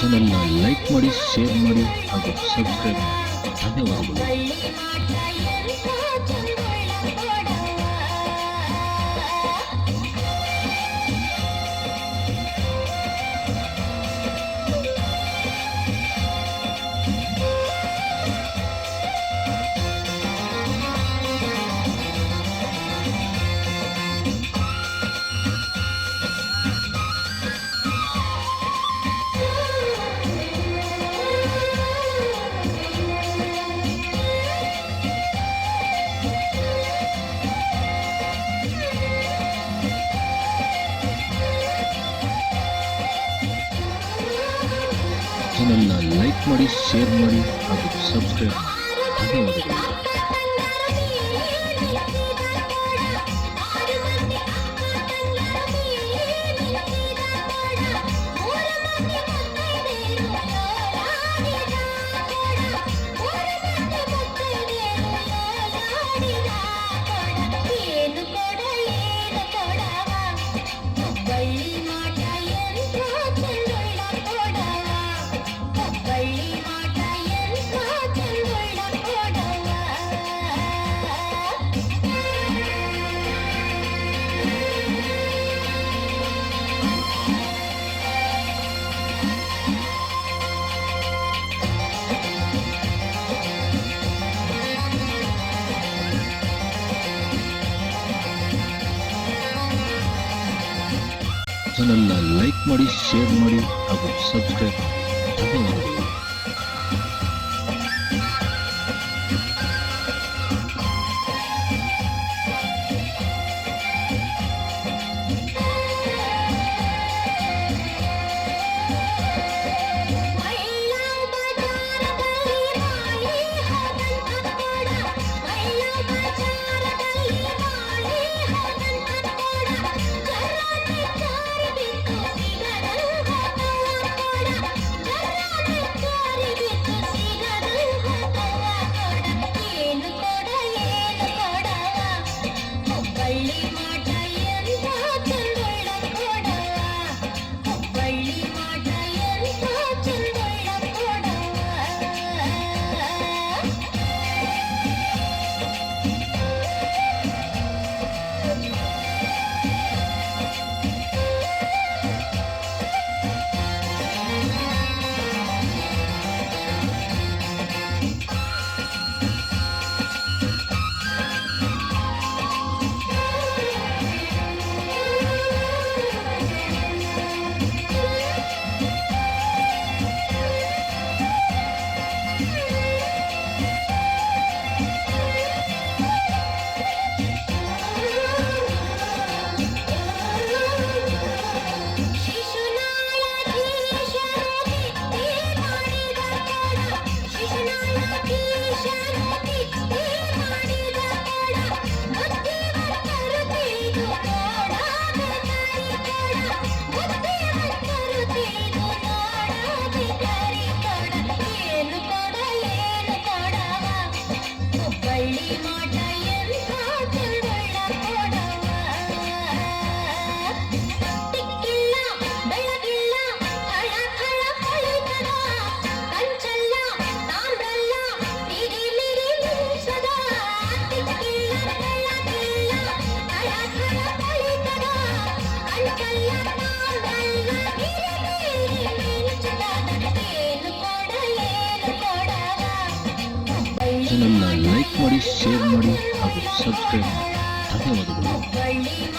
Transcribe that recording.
ಚಾನಲ್ನ ಲೈಕ್ ಮಾಡಿ ಶೇರ್ ಮಾಡಿ ಹಾಗೂ ಸಬ್ಸ್ಕ್ರೈಬ್ ಮಾಡಿ. ಧನ್ಯವಾದಗಳು. ಚಾನಲ್ನ ಲೈಕ್ ಮಾಡಿ ಶೇರ್ ಮಾಡಿ ಹಾಗೂ ಸಬ್ಸ್ಕ್ರೈಬ್ ಧನ್ಯವಾದಗಳು. ಚಾನಲ್ನ ಲೈಕ್ ಮಾಡಿ ಶೇರ್ ಮಾಡಿ ಹಾಗೂ ಸಬ್ಸ್ಕ್ರೈಬ್ ಮಾಡಿ. ಚಾನೆಲ್ನ ಲೈಕ್ ಮಾಡಿ ಶೇರ್ ಮಾಡಿ ಹಾಗೂ ಸಬ್ಸ್ಕ್ರೈಬ್ ಮಾಡಿ. ಧನ್ಯವಾದಗಳು.